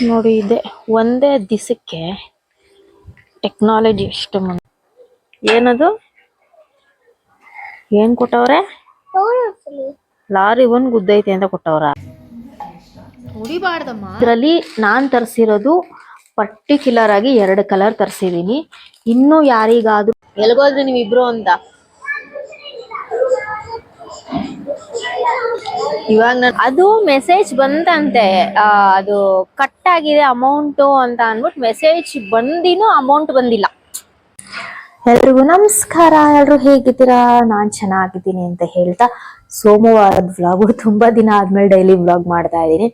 ನೋಡಿ ಇದೆ. ಒಂದೇ ದಿಸಕ್ಕೆ ಟೆಕ್ನಾಲಜಿ ಎಷ್ಟು ಮುಂದೆ ಏನದು? ಏನ್ ಕೊಟ್ಟವ್ರೆ? ಲಾರಿ ಒಂದ್ ಗುದ್ದೈತೆ ಅಂತ ಕೊಟ್ಟವ್ರ. ಹೊಡಿಬಾರ್ದಮ್ಮ ಇದರಲ್ಲಿ ನಾನ್ ತರಿಸಿರೋದು ಪರ್ಟಿಕ್ಯುಲರ್ ಆಗಿ ಎರಡು ಕಲರ್ ತರಿಸಿದೀನಿ. ಇನ್ನು ಯಾರಿಗಾದ್ರೂ ಎಲ್ಗೋದ್ರಿ ನೀವಿಬ್ರು ಅಂತ ಇವಾಗ ನಾನು ಅದು ಮೆಸೇಜ್ ಬಂತಂತೆ. ಅದು ಕಟ್ ಆಗಿದೆ ಅಮೌಂಟು ಅಂತ ಅಂದ್ಬಿಟ್ಟು ಮೆಸೇಜ್ ಬಂದಿನೂ ಅಮೌಂಟ್ ಬಂದಿಲ್ಲ. ಎಲ್ರಿಗೂ ನಮಸ್ಕಾರ. ಎಲ್ರು ಹೇಗಿದ್ದೀರಾ? ನಾನ್ ಚೆನ್ನಾಗಿದ್ದೀನಿ ಅಂತ ಹೇಳ್ತಾ ಸೋಮವಾರದ ವ್ಲಾಗು ತುಂಬಾ ದಿನ ಆದ್ಮೇಲೆ ಡೈಲಿ ವ್ಲಾಗ್ ಮಾಡ್ತಾ ಇದ್ದೀನಿ.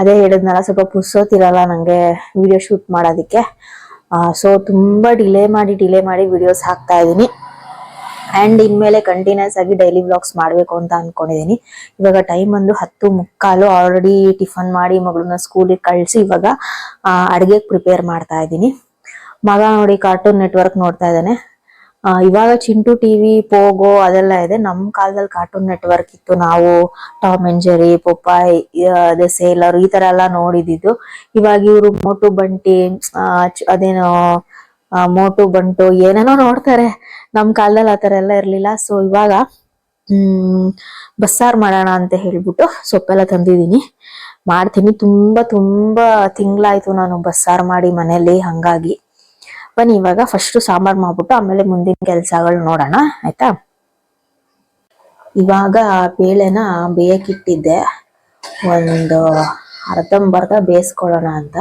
ಅದೇ ಹೇಳಿದ್ನಲ್ಲ, ಸ್ವಲ್ಪ ಪುಸ್ಸೋತಿರಲ್ಲ ನಂಗೆ ವಿಡಿಯೋ ಶೂಟ್ ಮಾಡೋದಿಕ್ಕೆ. ಸೊ ತುಂಬಾ ಡಿಲೇ ಮಾಡಿ ಡಿಲೇ ಮಾಡಿ ವಿಡಿಯೋಸ್ ಹಾಕ್ತಾ ಇದ್ದೀನಿ. ಅಂಡ್ ಇನ್ಮೇಲೆ ಕಂಟಿನ್ಯೂಸ್ ಆಗಿ ಡೈಲಿ ವ್ಲಾಗ್ಸ್ ಮಾಡ್ಬೇಕು ಅಂತ ಅನ್ಕೊಂಡಿದೀನಿ. ಇವಾಗ ಟೈಮ್ ಒಂದು ಹತ್ತು ಮುಕ್ಕಾಲು ಆಲ್ರೆಡಿ ಟಿಫನ್ ಮಾಡಿ ಮಗಳನ್ನ ಸ್ಕೂಲಿಗೆ ಕಳಿಸಿ ಇವಾಗ ಅಡಿಗೆ ಪ್ರಿಪೇರ್ ಮಾಡ್ತಾ ಇದ್ದೀನಿ. ಮಗ ನೋಡಿ ಕಾರ್ಟೂನ್ ನೆಟ್ವರ್ಕ್ ನೋಡ್ತಾ ಇದ್ದಾನೆ. ಇವಾಗ ಚಿಂಟು ಟಿವಿ ಪೋಗೋ ಅದೆಲ್ಲ ಇದೆ. ನಮ್ಮ ಕಾಲದಲ್ಲಿ ಕಾರ್ಟೂನ್ ನೆಟ್ವರ್ಕ್ ಇತ್ತು. ನಾವು ಟಾಮ್ ಅಂಡ್ ಜೆರಿ ಪೊಪ್ಪಾಯ್ ಅದೇ ಸೇಲರ್ ಈ ತರ ಎಲ್ಲ ನೋಡಿದ್ದು ಇವಾಗ ಇವರು ಮೋಟು ಬಂಟಿ ಅದೇನೋ ಮೋಟು ಬಂಟು ಏನೇನೋ ನೋಡ್ತಾರೆ. ನಮ್ ಕಾಲದಲ್ಲಿ ಆತರ ಎಲ್ಲ ಇರ್ಲಿಲ್ಲ. ಸೊ ಇವಾಗ, ಹ್ಮ್, ಬಸ್ಸಾರ್ ಮಾಡೋಣ ಅಂತ ಹೇಳ್ಬಿಟ್ಟು ಸೊಪ್ಪೆಲ್ಲ ತಂದಿದೀನಿ ಮಾಡ್ತೀನಿ. ತುಂಬಾ ತುಂಬಾ ತಿಂಗ್ಳಾಯ್ತು ನಾನು ಬಸ್ಸಾರ್ ಮಾಡಿ ಮನೇಲಿ ಹಂಗಾಗಿ. ಬನ್ನಿ, ಇವಾಗ ಫಸ್ಟ್ ಸಾಂಬಾರ್ ಮಾಡ್ಬಿಟ್ಟು ಆಮೇಲೆ ಮುಂದಿನ ಕೆಲ್ಸಗಳು ನೋಡೋಣ, ಆಯ್ತಾ? ಇವಾಗ ಬೇಳೆನ ಬೇಯಕ್ಕಿಟ್ಟಿದ್ದೆ. ಒಂದು ಅರ್ಧಂಬರ್ಧ ಬೇಯಿಸ್ಕೊಳ್ಳೋಣ ಅಂತ.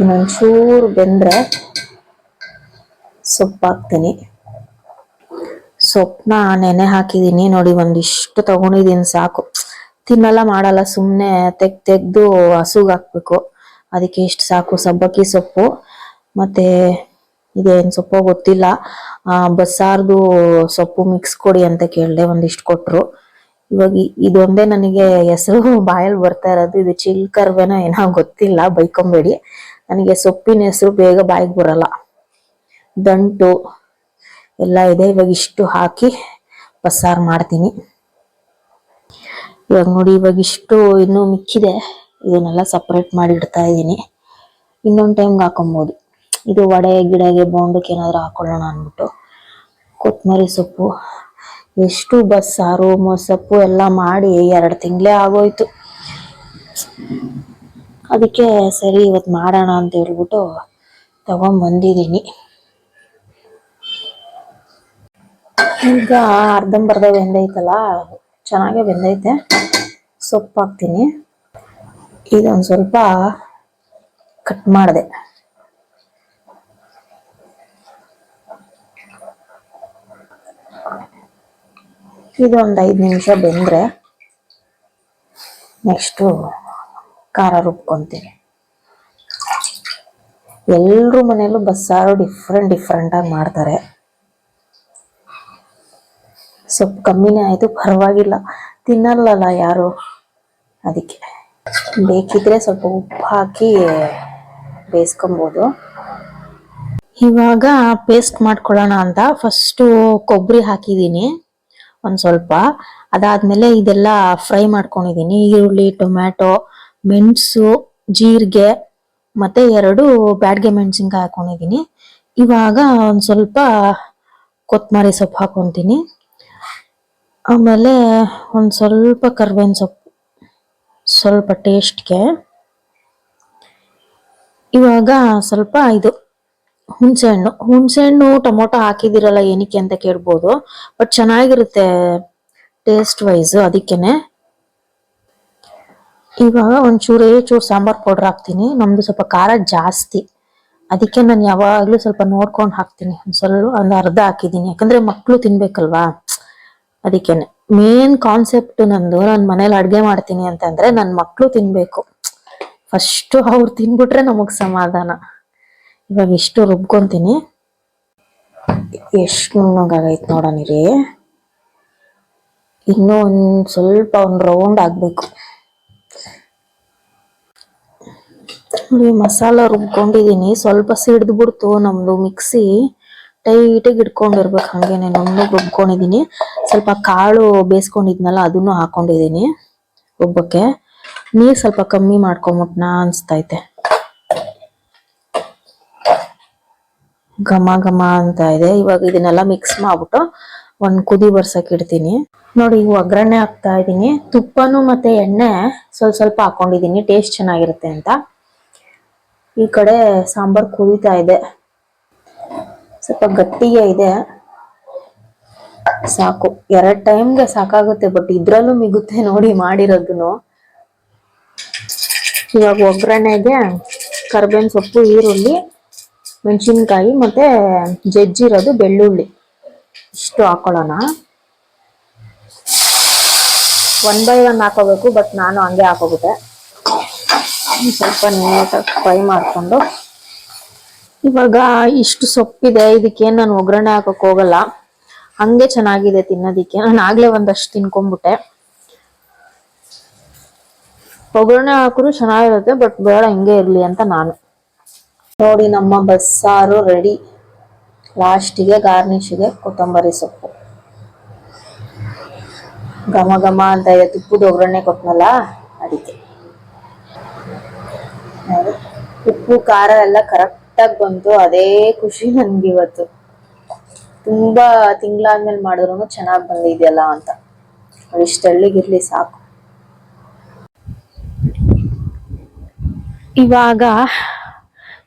ಇನ್ನೊಂಚೂರು ಬೆಂದ್ರೆ ಸೊಪ್ಪು ಹಾಕ್ತೀನಿ ಸೊಪ್ಪನ್ನ ನೆನೆ ಹಾಕಿದ್ದೀನಿ ನೋಡಿ, ಒಂದಿಷ್ಟು ತಗೊಂಡಿದ್ದೀನಿ ಸಾಕು. ತಿನ್ನಲ್ಲ, ಮಾಡಲ್ಲ. ಸುಮ್ಮನೆ ತೆಗ್ ತೆಗ್ದು ಹಸುಗೆ ಹಾಕ್ಬೇಕು ಅದಕ್ಕೆ ಇಷ್ಟು ಸಾಕು. ಸಬ್ಬಕ್ಕಿ ಸೊಪ್ಪು. ಮತ್ತೆ ಇದೇನು ಸೊಪ್ಪು ಗೊತ್ತಿಲ್ಲ. ಬಸ್ಸಾರ್ದು ಸೊಪ್ಪು ಮಿಕ್ಸ್ ಕೊಡಿ ಅಂತ ಕೇಳ್ದೆ ಒಂದಿಷ್ಟು ಕೊಟ್ಟರು ಇವಾಗ ಇದೊಂದೇ ನನಗೆ ಹೆಸರು ಬಾಯಲ್ಲಿ ಬರ್ತಾ ಇರೋದು. ಇದು ಚಿಲ್ಕರ್ವೇನೋ ಏನೋ ಗೊತ್ತಿಲ್ಲ. ಬೈಕೊಂಬೇಡಿ. ನನಗೆ ಸೊಪ್ಪಿನ ಹೆಸರು ಬೇಗ ಬಾಯಿಗೆ ಬರಲ್ಲ. ದಂಟು ಎಲ್ಲ ಇದೆ. ಇವಾಗ ಇಷ್ಟು ಹಾಕಿ ಬಸ್ಸಾರು ಮಾಡ್ತೀನಿ. ಇವಾಗ ನೋಡಿ, ಇವಾಗ ಇಷ್ಟು ಇನ್ನೂ ಮಿಕ್ಕಿದೆ. ಇದನ್ನೆಲ್ಲ ಸಪ್ರೇಟ್ ಮಾಡಿ ಇಡ್ತಾ ಇದ್ದೀನಿ. ಇನ್ನೊಂದು ಟೈಮ್ಗೆ ಹಾಕೊಬೋದು. ಇದು ವಡೆ, ಗಿಡಗೆ, ಬೋಂಡಕ್ಕೆ ಏನಾದರೂ ಹಾಕೊಳ್ಳೋಣ ಅಂದ್ಬಿಟ್ಟು. ಕೊತ್ತಂಬರಿ ಸೊಪ್ಪು. ಎಷ್ಟು ಬಸ್ಸಾರು, ಮೊಸಪ್ಪು ಎಲ್ಲ ಮಾಡಿ ಎರಡು ತಿಂಗಳೇ ಆಗೋಯ್ತು. ಅದಕ್ಕೆ ಸರಿ ಇವತ್ತು ಮಾಡೋಣ ಅಂತ ಹೇಳ್ಬಿಟ್ಟು ತಗೊಂಡ್ ಈಗ ಅರ್ಧಂಬರ್ಧ ಬೆಂದೈತಲ್ಲ, ಚೆನ್ನಾಗೆ ಬೆಂದೈತೆ. ಸೊಪ್ಪು ಹಾಕ್ತೀನಿ. ಇದೊಂದು ಸ್ವಲ್ಪ ಕಟ್ ಮಾಡಿದೆ. ಇದೊಂದು ಐದು ನಿಮಿಷ ಬೆಂದ್ರೆ ನೆಕ್ಸ್ಟು ಖಾರ ರುಬ್ಕೊತೀನಿ. ಎಲ್ಲರೂ ಮನೆಯಲ್ಲೂ ಬಸ್ಸಾರು ಡಿಫ್ರೆಂಟ್ ಡಿಫ್ರೆಂಟಾಗಿ ಮಾಡ್ತಾರೆ. ಸ್ವಲ್ಪ ಕಮ್ಮಿನೇ ಆಯಿತು, ಪರವಾಗಿಲ್ಲ. ತಿನ್ನಲ್ಲಲ್ಲ ಯಾರು? ಅದಕ್ಕೆ. ಬೇಕಿದ್ರೆ ಸ್ವಲ್ಪ ಉಪ್ಪು ಹಾಕಿ ಬೇಯಿಸ್ಕೊಬೋದು. ಇವಾಗ ಪೇಸ್ಟ್ ಮಾಡ್ಕೊಳ್ಳೋಣ ಅಂತ. ಫಸ್ಟು ಕೊಬ್ಬರಿ ಹಾಕಿದ್ದೀನಿ, ಒಂದು ಸ್ವಲ್ಪ. ಅದಾದ್ಮೇಲೆ ಇದೆಲ್ಲ ಫ್ರೈ ಮಾಡ್ಕೊಂಡಿದ್ದೀನಿ. ಈರುಳ್ಳಿ, ಟೊಮ್ಯಾಟೊ, ಮೆಣಸು, ಜೀರಿಗೆ, ಮತ್ತು ಎರಡು ಬ್ಯಾಡ್ಗೆ ಮೆಣಸಿನ್ಕಾಯಿ ಹಾಕೊಂಡಿದ್ದೀನಿ. ಇವಾಗ ಒಂದು ಸ್ವಲ್ಪ ಕೊತ್ತಂಬರಿ ಸೊಪ್ಪು ಹಾಕೊಂತೀನಿ ಆಮೇಲೆ ಒಂದು ಸ್ವಲ್ಪ ಕರ್ಬೇವಿನ ಸೊಪ್ಪು, ಸ್ವಲ್ಪ ಟೇಸ್ಟ್ಗೆ. ಇವಾಗ ಸ್ವಲ್ಪ ಇದು ಹುಣಸೆ ಹಣ್ಣು. ಹುಣಸೆ ಹಣ್ಣು ಟೊಮೊಟೊ ಹಾಕಿದಿರಲ್ಲ ಏನಕ್ಕೆ ಅಂತ ಕೇಳ್ಬೋದು. ಬಟ್ ಚೆನ್ನಾಗಿರುತ್ತೆ ಟೇಸ್ಟ್ ವೈಸ್ ಅದಕ್ಕೇನೆ. ಇವಾಗ ಒಂಚೂರೇ ಚೂರು ಸಾಂಬಾರು ಪೌಡರ್ ಹಾಕ್ತೀನಿ. ನಮ್ದು ಸ್ವಲ್ಪ ಖಾರ ಜಾಸ್ತಿ. ಅದಕ್ಕೆ ನಾನು ಯಾವಾಗಲೂ ಸ್ವಲ್ಪ ನೋಡ್ಕೊಂಡು ಹಾಕ್ತೀನಿ. ಒಂದು ಸ್ವಲ್ಪ ಒಂದು ಅರ್ಧ ಹಾಕಿದ್ದೀನಿ. ಯಾಕಂದ್ರೆ ಮಕ್ಕಳು ತಿನ್ಬೇಕಲ್ವಾ? ಅದಕ್ಕೇನೆ. ಮೇನ್ ಕಾನ್ಸೆಪ್ಟ್ ನಂದು, ನಾನು ಮನೇಲಿ ಅಡ್ಗೆ ಮಾಡ್ತೀನಿ ಅಂತಂದ್ರೆ ನನ್ನ ಮಕ್ಳು ತಿನ್ಬೇಕು. ಫಸ್ಟ್ ಅವ್ರು ತಿನ್ಬಿಟ್ರೆ ನಮಗ್ ಸಮಾಧಾನ. ಇವಾಗ ಇಷ್ಟು ರುಬ್ಕೊಂತೀನಿ. ಎಷ್ಟು ನುಣ್ಣಗಾಗೈತೆ ನೋಡೋಣಿರಿ ಇನ್ನೂ ಒಂದ್ ಸ್ವಲ್ಪ ಒಂದ್ ರೌಂಡ್ ಆಗ್ಬೇಕು. ನೋಡಿ, ಮಸಾಲ ರುಬ್ಕೊಂಡಿದೀನಿ. ಸ್ವಲ್ಪ ಸಿಡ್ದು ಬಿಡ್ತು ನಮ್ದು ಮಿಕ್ಸಿ. ಟೈಟಾಗಿ ಇಟ್ಕೊಂಡಿರ್ಬೇಕು ಹಂಗೇನೆ. ನುಣ್ಣಗೆ ರುಬ್ಕೊಂಡಿದೀನಿ. ಸ್ವಲ್ಪ ಕಾಳು ಬೇಯಿಸ್ಕೊಂಡಿದ್ನಲ್ಲ ಅದನ್ನು ಹಾಕೊಂಡಿದೀನಿ ರುಬ್ಬಕ್ಕೆ. ನೀರ್ ಸ್ವಲ್ಪ ಕಮ್ಮಿ ಮಾಡ್ಕೊಂಬಿಟ್ನಾ ಇದೆ ಘಮ ಘಮ ಅಂತ ಇದೆ. ಇವಾಗ ಇದನ್ನೆಲ್ಲ ಮಿಕ್ಸ್ ಮಾಡ್ಬಿಟ್ಟು ಒಂದ್ ಕುದಿ ಬರ್ಸಕ್ಕೆ ಇಡ್ತೀನಿ. ನೋಡಿ ಈಗ ಒಗ್ಗರಣೆ ಹಾಕ್ತಾ ಇದೀನಿ. ತುಪ್ಪನು ಮತ್ತೆ ಎಣ್ಣೆ ಸ್ವಲ್ಪ ಸ್ವಲ್ಪ ಹಾಕೊಂಡಿದೀನಿ. ಟೇಸ್ಟ್ ಚೆನ್ನಾಗಿರುತ್ತೆ ಅಂತ. ಈ ಕಡೆ ಸಾಂಬಾರ್ ಕುದೀತಾ ಇದೆ. ಸ್ವಲ್ಪ ಗಟ್ಟಿಗೆ ಇದೆ. ಸಾಕು. ಎರಡ್ ಟೈಮ್ಗೆ ಸಾಕಾಗುತ್ತೆ ಬಟ್ ಇದ್ರಲ್ಲೂ ಮಿಗುತ್ತೆ ನೋಡಿ ಮಾಡಿರೋದನ್ನು. ಇವಾಗ ಒಗ್ಗರಣೆಗೆ ಕರ್ಬೇವಿನ ಸೊಪ್ಪು, ಈರುಳ್ಳಿ, ಮೆಣಸಿನ್ಕಾಯಿ ಮತ್ತೆ ಜಜ್ಜಿರೋದು ಬೆಳ್ಳುಳ್ಳಿ. ಇಷ್ಟು ಹಾಕೊಳ್ಳೋಣ. ಒನ್ ಬೈ ಒನ್ ಹಾಕೋಬೇಕು ಬಟ್ ನಾನು ಹಂಗೆ ಒಂದ್ ಸ್ವಲ್ಪ ನೀಟಾಗಿ ಫ್ರೈ ಮಾಡ್ಕೊಂಡು. ಇವಾಗ ಇಷ್ಟು ಸೊಪ್ಪಿದೆ ಇದಕ್ಕೆ ನಾನು ಒಗ್ಗರಣೆ ಹಾಕಕ್ ಹೋಗಲ್ಲ. ಹಂಗೆ ಚೆನ್ನಾಗಿದೆ ತಿನ್ನೋದಿಕ್ಕೆ. ನಾನು ಆಗ್ಲೇ ಒಂದಷ್ಟು ತಿನ್ಕೊಂಡ್ಬಿಟ್ಟೆ ಒಗ್ಗರಣೆ ಹಾಕಿದ್ರು ಚೆನ್ನಾಗಿರುತ್ತೆ, ಬಟ್ ಬೇಡ, ಹಿಂಗೆ ಇರ್ಲಿ ಅಂತ ನಾನು. ನೋಡಿ, ನಮ್ಮ ಬಸ್ಸಾರು ರೆಡಿ ಲಾಸ್ಟಿಗೆ ಗಾರ್ನಿಷ್ಗೆ ಕೊತ್ತಂಬರಿ ಸೊಪ್ಪು. ಘಮ ಘಮ ಅಂತ ಇದೆ, ತುಪ್ಪದ ಒಗ್ಗರಣೆ ಕೊಟ್ನಲ್ಲ, ಅದಕ್ಕೆ. ಉಪ್ಪು, ಖಾರ ಎಲ್ಲ ಕರೆಕ್ಟಾಗಿ ಬಂತು. ಅದೇ ಖುಷಿ ನನ್ಗೆ ಇವತ್ತು ತುಂಬಾ ತಿಂಗಳಾದ್ಮೇಲೆ ಮಾಡಿದ್ರು ಚೆನ್ನಾಗಿ ಬಂದಿದೆಯಲ್ಲ ಅಂತ. ಇಷ್ಟು ಎಳ್ಳಿಗಿರ್ಲಿ ಸಾಕು. ಇವಾಗ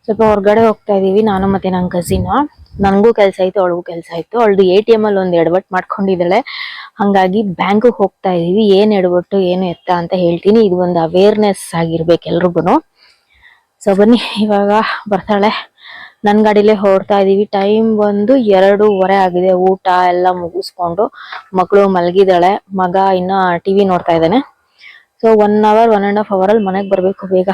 ಸ್ವಲ್ಪ ಹೊರಗಡೆ ಹೋಗ್ತಾ ಇದೀವಿ, ನಾನು ಮತ್ತೆ ನನ್ನ ಕಸಿನ ನನಗೂ ಕೆಲಸ ಆಯ್ತು, ಅವಳಿಗೂ ಕೆಲಸ ಇತ್ತು ಅವಳದು ಎ ಟಿ ಎಂ ಅಲ್ಲಿ ಒಂದು ಎಡವಟ್ಟು ಮಾಡ್ಕೊಂಡಿದ್ದಾಳೆ. ಹಂಗಾಗಿ ಬ್ಯಾಂಕ್ಗೆ ಹೋಗ್ತಾ ಇದೀವಿ. ಏನ್ ಎಡವಟ್ಟು ಏನು ಎತ್ತ ಅಂತ ಹೇಳ್ತೀನಿ. ಇದು ಒಂದು ಅವೇರ್ನೆಸ್ ಆಗಿರ್ಬೇಕು ಎಲ್ರಿಗೂ ಸೊ ಬನ್ನಿ, ಇವಾಗ ಬರ್ತಾಳೆ. ನನ್ನ ಗಾಡಿಲೇ ಹೊರಡ್ತಾ ಇದೀವಿ. ಟೈಮ್ ಬಂದು ಎರಡೂವರೆ ಆಗಿದೆ. ಊಟ ಎಲ್ಲ ಮುಗಿಸ್ಕೊಂಡು ಮಕ್ಕಳು ಮಲಗಿದಾಳೆ ಮಗ ಇನ್ನ ಟಿವಿ ನೋಡ್ತಾ ಇದ್ದಾನೆ. So one hour one and half hour ಅಲ್ಲಿ ಮನೆಗೆ ಬರಬೇಕು ಬೇಗ.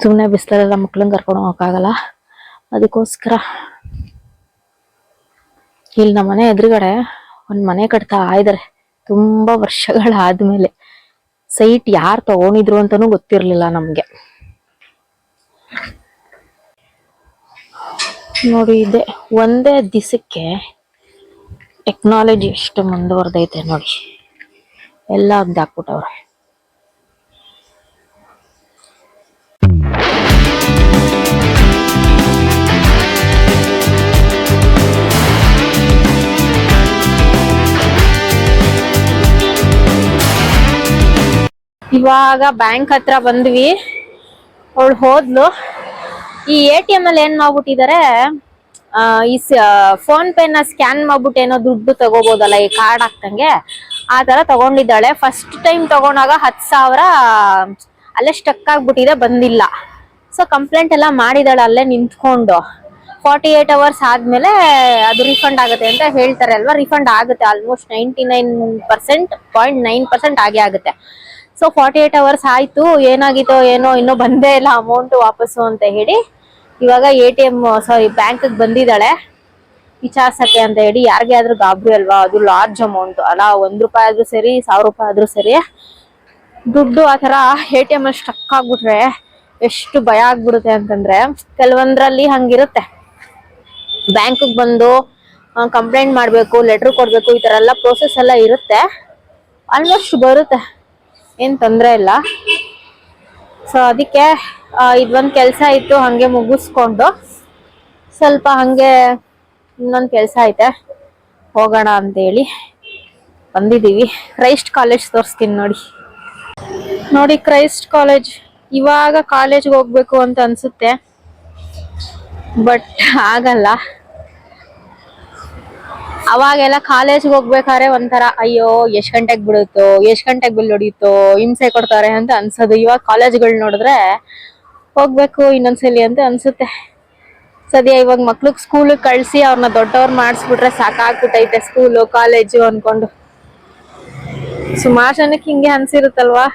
ಸುಮ್ಮನೆ ಬಿಸಿಲಲ್ಲೆಲ್ಲ ಮಕ್ಳನ್ನ ಕರ್ಕೊಂಡು ಹೋಗಕ್ಕಾಗಲ್ಲ. ಅದಕ್ಕೋಸ್ಕರ ಇಲ್ಲಿ ನಮ್ಮ ಮನೆ ಎದುರುಗಡೆ ಒಂದ್ ಮನೆ ಕಟ್ತಾ ಇದಾರೆ. ತುಂಬಾ ವರ್ಷಗಳಾದ್ಮೇಲೆ. ಸೈಟ್ ಯಾರು ತಗೊಂಡಿದ್ರು ಅಂತಾನೂ ಗೊತ್ತಿರ್ಲಿಲ್ಲ ನಮ್ಗೆ. ನೋಡಿ ಇದೆ, ಒಂದೇ ದಿಸಕ್ಕೆ ಟೆಕ್ನಾಲಜಿ ಎಷ್ಟು ಮುಂದುವರೆದೈತೆ ನೋಡಿ. ಎಲ್ಲ ಅಗ್ದಾಕ್ಬಿಟ್ಟವ್ರೆ. ಇವಾಗ ಬ್ಯಾಂಕ್ ಹತ್ರ ಬಂದ್ವಿ. ಅವಳು ಹೋದ್ಲು. ಈ ಎ ಟಿ ಎಂ ಅಲ್ಲಿ ಏನ್ ಮಾಡ್ಬಿಟ್ಟಿದ್ದಾರೆ ಈ ಫೋನ್ ಪೇ ನ ಸ್ಕ್ಯಾನ್ ಮಾಡ್ಬಿಟ್ಟು ಏನೋ ದುಡ್ಡು ತಗೋಬಹುದಲ್ಲ ಈ ಕಾರ್ಡ್ ಹಾಕ್ತಂಗೆ ಆ ತರ ತಗೊಂಡಿದ್ದಾಳೆ. ಫಸ್ಟ್ ಟೈಮ್ ತಗೊಂಡಾಗ ಹತ್ ಸಾವಿರ, ಅಲ್ಲೇ ಸ್ಟಕ್ ಆಗ್ಬಿಟ್ಟಿದೆ, ಬಂದಿಲ್ಲ. ಸೊ ಕಂಪ್ಲೇಂಟ್ ಎಲ್ಲ ಮಾಡಿದಾಳೆ, ಅಲ್ಲೇ ನಿಂತ್ಕೊಂಡು. ಫಾರ್ಟಿ ಏಟ್ ಅವರ್ಸ್ ಆದ್ಮೇಲೆ ಅದು ರಿಫಂಡ್ ಆಗುತ್ತೆ ಅಂತ ಹೇಳ್ತಾರೆ ಅಲ್ವಾ? ರಿಫಂಡ್ ಆಗುತ್ತೆ almost ninety nine percent point nine percent ಆಗೇ ಆಗುತ್ತೆ. ಸೊ ಫಾರ್ಟಿ ಏಟ್ ಅವರ್ಸ್ ಆಯ್ತು. ಏನಾಗಿತ್ತೋ ಏನೋ ಇನ್ನೂ ಬಂದೇ ಇಲ್ಲ ಅಮೌಂಟ್ ವಾಪಸ್ಸು ಅಂತ ಹೇಳಿ ಇವಾಗ A T M sorry bank ಬಂದಿದ್ದಾಳೆ. ವಿಚಾರಿಸಕ್ಕೆ ಅಂತ ಹೇಳಿ ಯಾರಿಗೆ ಆದ್ರೂ ಗಾಬರಿ ಅಲ್ವಾ? ಅದು ಲಾರ್ಜ್ ಅಮೌಂಟ್ ಅಲ್ಲ, ಒಂದ್ ರೂಪಾಯಿ ಆದ್ರೂ ಸರಿ, ಸಾವಿರ ರೂಪಾಯಿ ಆದ್ರೂ ಸರಿ. ದುಡ್ಡು ಆ ತರ ಎ ಟಿ ಎಂ ಸ್ಟಕ್ ಆಗ್ಬಿಟ್ರೆ ಎಷ್ಟು ಭಯ ಆಗ್ಬಿಡುತ್ತೆ ಅಂತಂದ್ರೆ ಕೆಲವೊಂದ್ರಲ್ಲಿ ಹಂಗಿರುತ್ತೆ. ಬ್ಯಾಂಕ್ ಬಂದು ಕಂಪ್ಲೇಂಟ್ ಮಾಡ್ಬೇಕು ಲೆಟರ್ ಕೊಡ್ಬೇಕು, ಈ ತರ ಎಲ್ಲ ಪ್ರೋಸೆಸ್ ಎಲ್ಲ ಇರುತ್ತೆ. ಆಲ್ಮೋಸ್ಟ್ ಬರುತ್ತೆ. ಏನ್ ತೊಂದ್ರೆ ಇಲ್ಲ. ಸೊ ಅದಕ್ಕೆ ಇದೊಂದು ಕೆಲಸ ಇತ್ತು, ಹಂಗೆ ಮುಗಿಸ್ಕೊಂಡು. ಸ್ವಲ್ಪ ಹಂಗೆ ಇನ್ನೊಂದು ಕೆಲಸ ಐತೆ. ಹೋಗೋಣ ಅಂತೇಳಿ ಬಂದಿದ್ದೀವಿ. ಕ್ರೈಸ್ಟ್ ಕಾಲೇಜ್ ತೋರಿಸ್ತೀನಿ ನೋಡಿ. ನೋಡಿ, ಕ್ರೈಸ್ಟ್ ಕಾಲೇಜ್. ಇವಾಗ ಕಾಲೇಜ್ಗೆ ಹೋಗ್ಬೇಕು ಅಂತ ಅನ್ಸುತ್ತೆ. ಬಟ್ ಆಗಲ್ಲ. ಅವಾಗೆಲ್ಲ ಕಾಲೇಜ್ಗೆ ಹೋಗ್ಬೇಕಾದ್ರೆ ಒಂಥರ, ಅಯ್ಯೋ, ಎಷ್ಟ್ ಗಂಟೆಗೆ ಬಿಡುತ್ತೋ ಎಷ್ಟ್ ಗಂಟೆಗೆ ಬಿಲ್ ಹೊಡಿಯುತ್ತೋ ಹಿಂಸೆ ಕೊಡ್ತಾರೆ ಅಂತ ಅನ್ಸೋದು. ಇವಾಗ ಕಾಲೇಜ್ಗಳು ನೋಡಿದ್ರೆ, ಹೋಗ್ಬೇಕು ಇನ್ನೊಂದ್ಸಲಿ ಅಂತ ಅನ್ಸುತ್ತೆ. ಸದ್ಯ ಇವಾಗ ಮಕ್ಳಿಗೆ ಸ್ಕೂಲ್ ಕಳ್ಸಿ ಅವ್ರನ್ನ ದೊಡ್ಡವ್ರು ಮಾಡಿಸ್ಬಿಟ್ರೆ ಸಾಕಾಗ್ಬಿಟ್ಟೈತೆ ಸ್ಕೂಲು ಕಾಲೇಜು ಅನ್ಕೊಂಡು. ಸುಮಾರು ಜನಕ್ಕೆ ಹಿಂಗೆ ಅನ್ಸಿರುತ್ತಲ್ವಾ?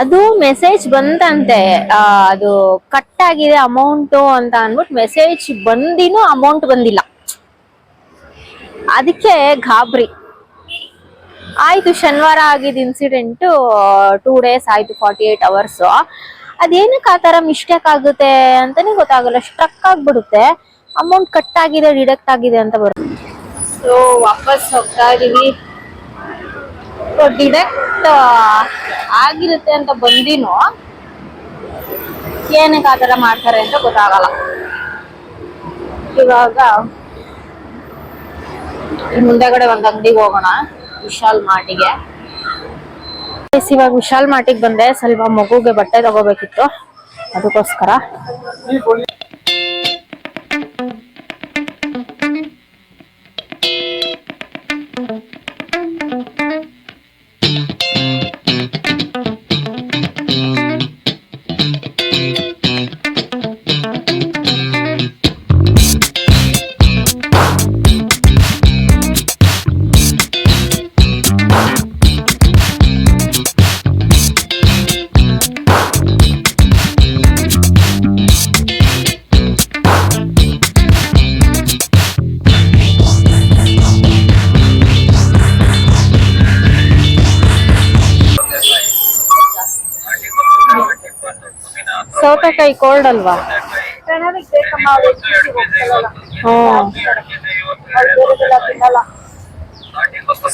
ಅದು ಮೆಸೇಜ್ ಬಂತಂತೆ. ಅದು ಕಟ್ ಆಗಿದೆ ಅಮೌಂಟ್ ಅಂತ ಅಂದ್ಬಿಟ್ಟು ಮೆಸೇಜ್ ಬಂದಿನೂ ಅಮೌಂಟ್ ಬಂದಿಲ್ಲ. ಅದಕ್ಕೆ ಗಾಬರಿ. ಆಯ್ತು, ಶನಿವಾರ ಆಗಿದ್ ಇನ್ಸಿಡೆಂಟ್ ಟೂ ಡೇಸ್ ಆಯ್ತು ಫಾರ್ಟಿ ಏಟ್ ಅವರ್ಸ್ ಅದೇನಕ್ಕೆ ಆ ತರ ಮಿಸ್ಟೇಕ್ ಆಗುತ್ತೆ ಅಂತಾನೆ ಗೊತ್ತಾಗಲ್ಲ. ಸ್ಟ್ರಕ್ ಆಗ್ಬಿಡುತ್ತೆ. ಅಮೌಂಟ್ ಕಟ್ ಆಗಿದೆ ಡಿಡಕ್ಟ್ ಆಗಿದೆ ಅಂತ ಬರುತ್ತೆ. ಸೊ ವಾಪಸ್ ಹೋಗ್ತಾ ಇದೀವಿ. ಡಿಡಕ್ಟ್ ಆಗಿರುತ್ತೆ ಅಂತ ಬಂದಿನೋ, ಏನಕ್ಕೆ ಆ ಥರ ಮಾಡ್ತಾರೆ ಅಂತ ಗೊತ್ತಾಗಲ್ಲ. ಇವಾಗ ಮುಂದೆಗಡೆ ಒಂದ್ ಅಂಗಡಿಗೆ ಹೋಗೋಣ, ವಿಶಾಲ್ ಮಾರ್ಟಿಗೆ. ಇವಾಗ ವಿಶಾಲ್ ಮಾರ್ಟಿಗೆ ಬಂದೆ. ಸ್ವಲ್ಪ ಮಗುಗೆ ಬಟ್ಟೆ ತಗೋಬೇಕಿತ್ತು. ಅದಕ್ಕೋಸ್ಕರ. ಸೌತೆಕಾಯಿ ಕೋಲ್ಡ್ ಅಲ್ವಾ?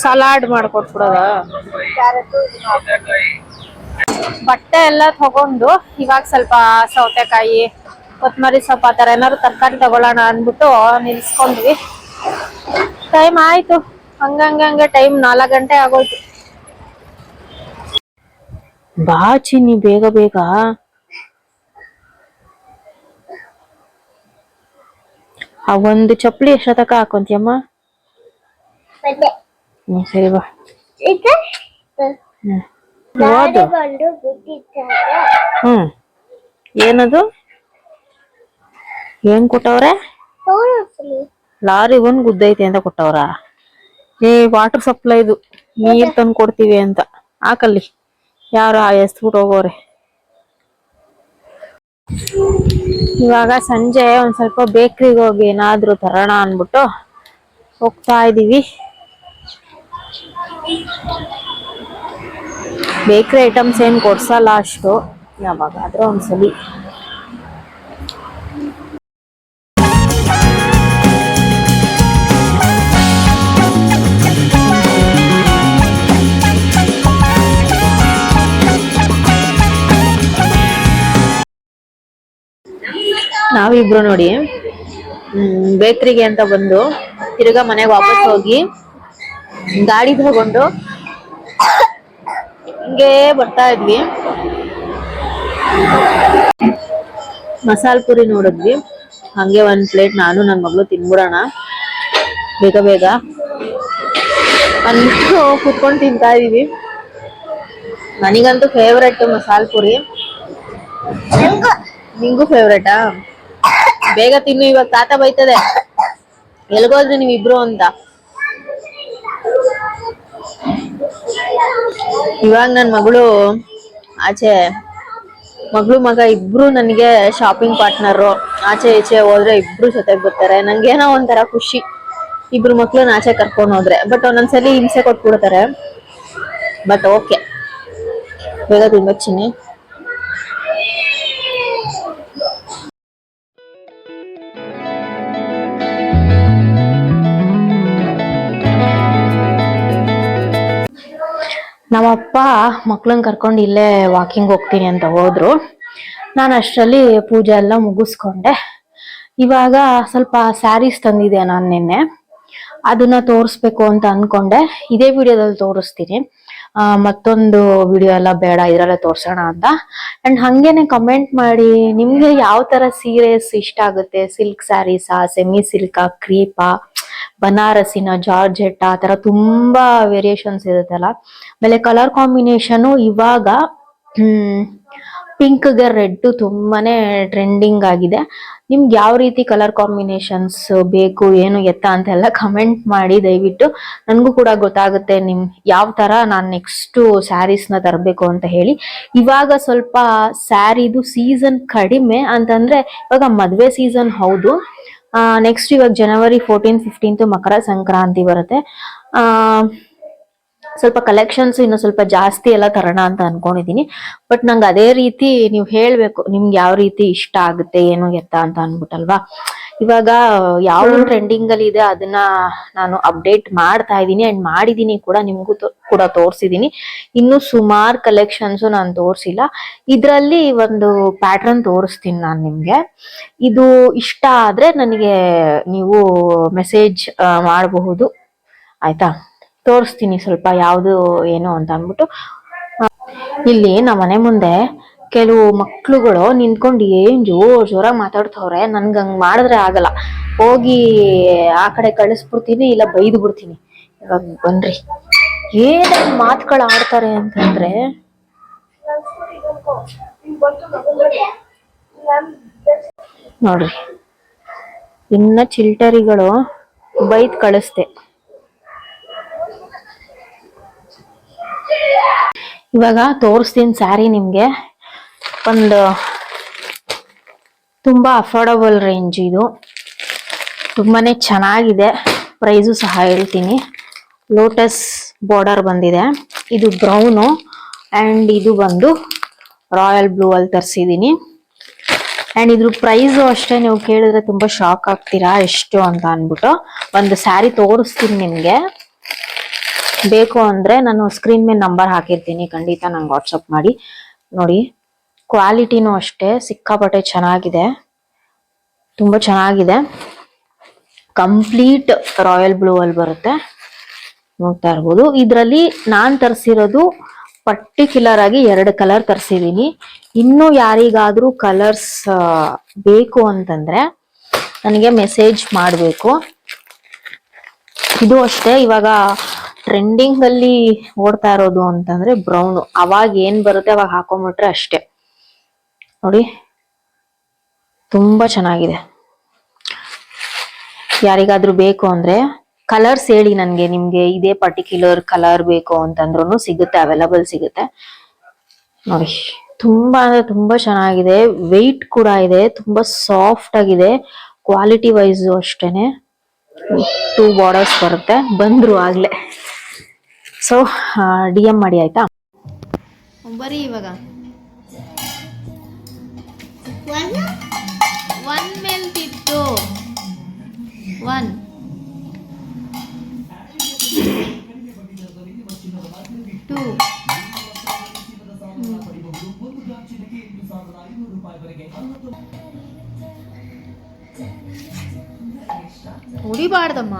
ಸಲಾಡ್ ಮಾಡ್ಕೊಟ್ಬಿಡೋದ? ಬಟ್ಟೆ ಎಲ್ಲ ತಗೊಂಡು ಇವಾಗ ಸ್ವಲ್ಪ ಸೌತೆಕಾಯಿ ಕೊತ್ತಂಬರಿ ಸೊಪ್ಪು ಆ ಥರ ಏನಾದ್ರು ತರಕಾರಿ ತಗೊಳ್ಳೋಣ ಅಂದ್ಬಿಟ್ಟು ನಿಲ್ಸ್ಕೊಂಡ್ವಿ. ಟೈಮ್ ಆಯ್ತು. ಹಂಗಂಗೆ ಟೈಮ್ ನಾಲ್ಕು ಗಂಟೆ ಆಗೋಯ್ತು. ಬಾ ಚಿನ್ನಿ, ಬೇಗ ಬೇಗ. ಆ ಒಂದು ಚಪ್ಪಲಿ ಎಷ್ಟೊತ್ತಕ ಹಾಕೊಂತಿಯಮ್ಮ ಹ್ಮ್ ಸರಿ ಬಾ. ಹ್ಮ್. ಓದು ಹ್ಮ್. ಏನದು? ಏನ್ ಕೊಟ್ಟವ್ರೆ? ಲಾರಿ ಒಂದ್ ಗುದ್ದೈತೆ ಅಂತ ಕೊಟ್ಟವ್ರ? ಏ ವಾಟರ್ ಸಪ್ಲೈದು ನೀರ್ ತಂದು ಕೊಡ್ತೀವಿ ಅಂತ. ಹಾಕಲ್ಲಿ. ಯಾರು ಎಸ್ಬಿಟ್ಟು ಹೋಗೋರೆ. ಇವಾಗ ಸಂಜೆ ಒಂದ್ ಸ್ವಲ್ಪ ಬೇಕ್ರಿಗೆ ಹೋಗಿ ಏನಾದ್ರೂ ತರೋಣ ಅನ್ಬಿಟ್ಟು ಹೋಗ್ತಾ ಇದೀವಿ. ಬೇಕ್ರಿ ಐಟಮ್ಸ್ ಏನ್ ಕೊಡ್ಸಲ್ಲ ಅಷ್ಟು, ಯಾವಾಗಾದ್ರೂ ಒಂದ್ಸಲಿ. ನಾವಿಬ್ರು ನೋಡಿ. ಬೇಕ್ರಿಗೆ ಅಂತ ಬಂದು ತಿರ್ಗಾ ಮನೆಗೆ ವಾಪಸ್ ಹೋಗಿ ಗಾಡಿ ತಗೊಂಡು ಹಿಂಗೆ ಬರ್ತಾ ಇದ್ವಿ. ಮಸಾಲ ಪುರಿ ನೋಡಿದ್ವಿ. ಹಂಗೆ ಒಂದ್ ಪ್ಲೇಟ್ ನಾನು, ನನ್ ಮಗಳು ತಿನ್ಬಿಡೋಣ. ಬೇಗ ಬೇಗ. ಅಂತೂ ಕುತ್ಕೊಂಡು ತಿಂತಾ ಇದೀವಿ. ನನಗಂತೂ ಫೇವ್ರೆಟ್ ಮಸಾಲ ಪುರಿ. ನಿಂಗೂ? ಫೇವ್ರೇಟಾ ಬೇಗ ತಿನ್ನು, ಇವಾಗ ತಾತ ಬೈತದೆ. ಎಲ್ಗೋದ್ರಿ ನೀವಿಬ್ರು ಅಂತ. ಇವಾಗ ನನ್ ಮಗಳು ಆಚೆ, ಮಗಳು ಮಗ ಇಬ್ರು ನನಗೆ ಶಾಪಿಂಗ್ ಪಾರ್ಟ್ನರ್ ಆಚೆ ಈಚೆ ಹೋದ್ರೆ ಇಬ್ರು ಜೊತೆಗೆ ಬರ್ತಾರೆ. ನಂಗೇನೋ ಒಂಥರ ಖುಷಿ. ಇಬ್ರು ಮಕ್ಳನ್ನ ಆಚೆ ಕರ್ಕೊಂಡು ಹೋದ್ರೆ. ಬಟ್ ಒಂದೊಂದ್ಸಲಿ ಹಿಂಸೆ ಕೊಟ್ಬಿಡ್ತಾರೆ. ಬಟ್ ಓಕೆ ಬೇಗ ತಿನ್ಬೇಕು ಚಿನ್ನಿ. ನಮ್ಮಪ್ಪ ಮಕ್ಳನ್ನ ಕರ್ಕೊಂಡು ಇಲ್ಲೇ ವಾಕಿಂಗ್ ಹೋಗ್ತೀನಿ ಅಂತ ಹೋದ್ರು. ನಾನು ಅಷ್ಟರಲ್ಲಿ ಪೂಜೆ ಎಲ್ಲ ಮುಗಿಸ್ಕೊಂಡೆ. ಇವಾಗ ಸ್ವಲ್ಪ ಸ್ಯಾರೀಸ್ ತಂದಿದ್ದೆ ನಾನು ನಿನ್ನೆ. ಅದನ್ನ ತೋರಿಸ್ಬೇಕು ಅಂತ ಅನ್ಕೊಂಡೆ. ಇದೇ ವಿಡಿಯೋದಲ್ಲಿ ತೋರಿಸ್ತೀನಿ. ಮತ್ತೊಂದು ವಿಡಿಯೋ ಎಲ್ಲ ಬೇಡ, ಇದ್ರಲ್ಲೇ ತೋರ್ಸೋಣ ಅಂತ. ಅಂಡ್ ಹಂಗೇನೆ ಕಮೆಂಟ್ ಮಾಡಿ, ನಿಮ್ಗೆ ಯಾವ ತರ ಸೀರೆಸ್ ಇಷ್ಟ ಆಗುತ್ತೆ? ಸಿಲ್ಕ್ ಸ್ಯಾರೀಸಾ ಸೆಮಿ ಸಿಲ್ಕಾ ಕ್ರೀಪಾ ಬನಾರಸಿನ, ಜಾರ್ಜೆಟ್, ಆ ತರ ತುಂಬಾ ವೇರಿಯೇಷನ್ಸ್ ಇರುತ್ತಲ್ಲ. ಆಮೇಲೆ ಕಲರ್ ಕಾಂಬಿನೇಷನ್ ಇವಾಗ, ಹ್ಮ್ ಪಿಂಕ್ಗೆ ರೆಡ್ ತುಂಬಾನೇ ಟ್ರೆಂಡಿಂಗ್ ಆಗಿದೆ. ನಿಮ್ಗೆ ಯಾವ ರೀತಿ ಕಲರ್ ಕಾಂಬಿನೇಷನ್ಸ್ ಬೇಕು, ಏನು ಎತ್ತ ಅಂತೆಲ್ಲ ಕಮೆಂಟ್ ಮಾಡಿ ದಯವಿಟ್ಟು. ನನಗೂ ಕೂಡ ಗೊತ್ತಾಗುತ್ತೆ ನಿಮ್ ಯಾವ ತರ ನಾನು ನೆಕ್ಸ್ಟ್ ಸ್ಯಾರೀಸ್ನ ತರಬೇಕು ಅಂತ ಹೇಳಿ. ಇವಾಗ ಸ್ವಲ್ಪ ಸ್ಯಾರಿದು ಸೀಸನ್ ಕಡಿಮೆ ಅಂತಂದ್ರೆ ಇವಾಗ ಮದ್ವೆ ಸೀಸನ್ ಹೌದು. ನೆಕ್ಸ್ಟ್ ಇವಾಗ ಜನವರಿ ಫೋರ್ಟೀನ್ ಫಿಫ್ಟೀನ್ತ್ ಮಕರ ಸಂಕ್ರಾಂತಿ ಬರುತ್ತೆ. ಸ್ವಲ್ಪ ಕಲೆಕ್ಷನ್ಸ್ ಇನ್ನು ಸ್ವಲ್ಪ ಜಾಸ್ತಿ ಎಲ್ಲ ತರೋಣ ಅಂತ ಅನ್ಕೊಂಡಿದೀನಿ. ಬಟ್ ನಂಗೆ ಅದೇ ರೀತಿ ನೀವು ಹೇಳ್ಬೇಕು, ನಿಮ್ಗೆ ಯಾವ ರೀತಿ ಇಷ್ಟ ಆಗುತ್ತೆ, ಏನು ಎತ್ತ ಅಂತ ಅನ್ಬಿಟ್ಟಲ್ವಾ ಇವಾಗ ಯಾವ ಟ್ರೆಂಡಿಂಗ್ ಅಲ್ಲಿ ಇದೆ ಅದನ್ನ ನಾನು ಅಪ್ಡೇಟ್ ಮಾಡ್ತಾ ಇದ್ದೀನಿ ಅಂಡ್ ಮಾಡಿದೀನಿ ಕೂಡ ನಿಮ್ಗೂ ಕೂಡ ತೋರಿಸಿದೀನಿ ಇನ್ನು ಸುಮಾರು ಕಲೆಕ್ಷನ್ಸ್ ನಾನು ತೋರಿಸಿಲ್ಲ. ಇದರಲ್ಲಿ ಒಂದು ಪ್ಯಾಟರ್ನ್ ತೋರಿಸ್ತೀನಿ ನಾನು ನಿಮ್ಗೆ. ಇದು ಇಷ್ಟ ಆದ್ರೆ ನನಗೆ ನೀವು ಮೆಸೇಜ್ ಮಾಡಬಹುದು. ಆಯ್ತಾ? ತೋರಿಸ್ತೀನಿ ಸ್ವಲ್ಪ ಯಾವುದು ಏನು ಅಂತ ಅಂದ್ಬಿಟ್ಟು. ಇಲ್ಲಿ ನಮ್ಮ ಮನೆ ಮುಂದೆ ಕೆಲವು ಮಕ್ಳುಗಳು ನಿಂತ್ಕೊಂಡು ಏನ್ ಜೋರ್ ಜೋರಾಗಿ ಮಾತಾಡ್ತವ್ರೆ, ನನ್ಗೆ ಹಂಗ್ ಮಾಡಿದ್ರೆ ಆಗಲ್ಲ. ಹೋಗಿ ಆ ಕಡೆ ಕಳಿಸ್ಬಿಡ್ತೀನಿ, ಇಲ್ಲ ಬೈದು ಬಿಡ್ತೀನಿ ಇವಾಗ ಬನ್ರಿ. ಏನ್ ಮಾತುಗಳು ಆಡ್ತಾರೆ ಅಂತಂದ್ರೆ, ನೋಡ್ರಿ. ಇನ್ನ ಚಿಲ್ಟರಿಗಳು ಬೈದ್ ಕಳಿಸ್ದೆ. ಇವಾಗ ತೋರಿಸ್ತೀನಿ ಸ್ಯಾರಿ ನಿಮ್ಗೆ. ಒಂದು ತುಂಬ ಅಫೋರ್ಡಬಲ್ ರೇಂಜ್ ಇದು. ತುಂಬಾ ಚೆನ್ನಾಗಿದೆ. ಪ್ರೈಸು ಸಹ ಹೇಳ್ತೀನಿ. ಲೋಟಸ್ ಬಾರ್ಡರ್ ಬಂದಿದೆ. ಇದು ಬ್ರೌನು ಆ್ಯಂಡ್ ಇದು ಬಂದು ರಾಯಲ್ ಬ್ಲೂ ಅಲ್ಲಿ ತರಿಸಿದ್ದೀನಿ. ಆ್ಯಂಡ್ ಇದ್ರ ಪ್ರೈಸು ಅಷ್ಟೇ ನೀವು ಕೇಳಿದ್ರೆ ತುಂಬ ಶಾಕ್ ಆಗ್ತೀರಾ, ಎಷ್ಟು ಅಂತ ಅಂದ್ಬಿಟ್ಟು. ಒಂದು ಸ್ಯಾರಿ ತೋರಿಸ್ತೀನಿ ನಿಮಗೆ. ಬೇಕು ಅಂದರೆ ನಾನು ಸ್ಕ್ರೀನ್ ಮೇಲೆ ನಂಬರ್ ಹಾಕಿರ್ತೀನಿ. ಖಂಡಿತ ನಂಗೆ ವಾಟ್ಸಪ್ ಮಾಡಿ. ನೋಡಿ. ಕ್ವಾಲಿಟಿನೂ ಅಷ್ಟೇ, ಸಿಕ್ಕಾಪಟ್ಟೆ ಚೆನ್ನಾಗಿದೆ. ತುಂಬ ಚೆನ್ನಾಗಿದೆ. ಕಂಪ್ಲೀಟ್ ರಾಯಲ್ ಬ್ಲೂ ಅಲ್ಲಿ ಬರುತ್ತೆ. ನೋಡ್ತಾ ಇರ್ಬೋದು. ಇದರಲ್ಲಿ ನಾನು ತರಿಸಿರೋದು ಪರ್ಟಿಕ್ಯುಲರ್ ಆಗಿ ಎರಡು ಕಲರ್ ತರಿಸಿದ್ದೀನಿ ಇನ್ನೂ ಯಾರಿಗಾದರೂ ಕಲರ್ಸ್ ಬೇಕು ಅಂತಂದರೆ ನನಗೆ ಮೆಸೇಜ್ ಮಾಡಬೇಕು. ಇದು ಅಷ್ಟೇ. ಇವಾಗ ಟ್ರೆಂಡಿಂಗ್ ಅಲ್ಲಿ ಓಡ್ತಾ ಇರೋದು ಅಂತಂದ್ರೆ ಬ್ರೌನು. ಅವಾಗ ಏನು ಬರುತ್ತೆ ಅವಾಗ ಹಾಕೊಂಬಿಟ್ರೆ ಅಷ್ಟೇ. ನೋಡಿ. ತುಂಬಾ ಚೆನ್ನಾಗಿದೆ. ಯಾರಿಗಾದ್ರೂ ಬೇಕು ಅಂದ್ರೆ ಕಲರ್ಸ್ ಹೇಳಿ ನನ್ಗೆ, ನಿಮ್ಗೆ ಇದೇ ಪರ್ಟಿಕ್ಯುಲರ್ ಕಲರ್ ಬೇಕು ಅಂತಂದ್ರೂ ಸಿಗುತ್ತೆ ಅವೈಲಬಲ್ ಸಿಗುತ್ತೆ. ನೋಡಿ, ತುಂಬಾ ಅಂದ್ರೆ ತುಂಬಾ ಚೆನ್ನಾಗಿದೆ. ವೆಯ್ಟ್ ಕೂಡ ಇದೆ, ತುಂಬಾ ಸಾಫ್ಟ್ ಆಗಿದೆ. ಕ್ವಾಲಿಟಿ ವೈಸ್ ಅಷ್ಟೇನೆ. ಟೂ ಬಾರ್ಡರ್ಸ್ ಬರುತ್ತೆ. ಬಂದ್ರು ಆಗ್ಲೇ. ಸೊ ಡಿ ಎಂ ಮಾಡಿ ಆಯ್ತಾ? ಬರೀ ಇವಾಗ. ಒನ್ ಮೇಲ್ ಬಿತ್ತು ಒನ್ ಟೂ ಹೊಡಿಬಾರ್ದಮ್ಮ.